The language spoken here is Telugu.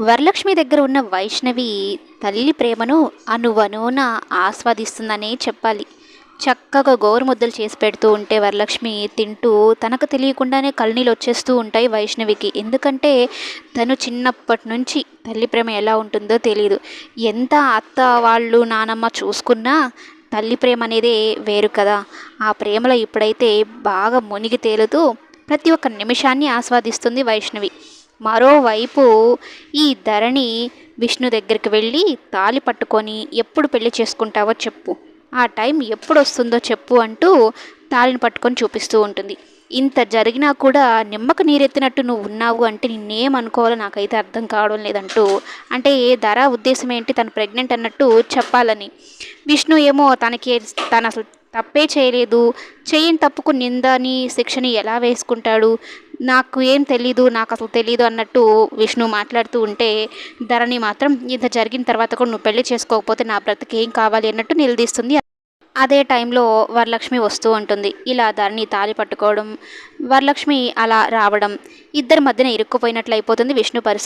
వరలక్ష్మి దగ్గర ఉన్న వైష్ణవి తల్లి ప్రేమను అనువనున ఆస్వాదిస్తుందనే చెప్పాలి. చక్కగా గోరుముద్దలు చేసి పెడుతూ ఉంటే వరలక్ష్మి తింటూ తనకు తెలియకుండానే కళ్ళనీళ్ళు వచ్చేస్తూ ఉంటాయి వైష్ణవికి. ఎందుకంటే తను చిన్నప్పటి నుంచి తల్లి ప్రేమ ఎలా ఉంటుందో తెలియదు ఎంత అత్త వాళ్ళు నానమ్మ చూసుకున్నా తల్లి ప్రేమ అనేదే వేరు కదా. ఆ ప్రేమలో ఇప్పుడైతే బాగా మునిగి తేలుతూ ప్రతి ఒక్క నిమిషాన్ని ఆస్వాదిస్తుంది వైష్ణవి. మరోవైపు ఈ ధరణి విష్ణు దగ్గరికి వెళ్ళి తాలి పట్టుకొని ఎప్పుడు పెళ్ళి చేసుకుంటావో చెప్పు. ఆ టైం ఎప్పుడు వస్తుందో చెప్పు అంటూ తాళిని పట్టుకొని చూపిస్తూ ఉంటుంది. ఇంత జరిగినా కూడా నిమ్మకు నీరెత్తినట్టు నువ్వు ఉన్నావు అంటే నిన్నేమనుకోవాలో నాకైతే అర్థం కావడం లేదంటూ అంటే ఏ ధర ఉద్దేశం ఏంటి తను ప్రెగ్నెంట్ అన్నట్టు చెప్పాలని. విష్ణు ఏమో తనకి తను అసలు తప్పే చేయలేదు. చేయని తప్పుకు నిందని శిక్షని ఎలా వేసుకుంటాడు? నాకు ఏం తెలీదు నాకు అసలు తెలీదు అన్నట్టు విష్ణు మాట్లాడుతూ ఉంటే ధరణి మాత్రం ఇంత జరిగిన తర్వాత కూడా నువ్వు పెళ్ళి చేసుకోకపోతే నా బ్రతికి ఏం కావాలి అన్నట్టు నిలదీస్తుంది. అదే టైంలో వరలక్ష్మి వస్తూ ఉంటుంది. ఇలా ధరణి తాలి పట్టుకోవడం వరలక్ష్మి అలా రావడం ఇద్దరి మధ్యన ఇరుక్కుపోయినట్లు అయిపోతుంది విష్ణు పరిస్థితి.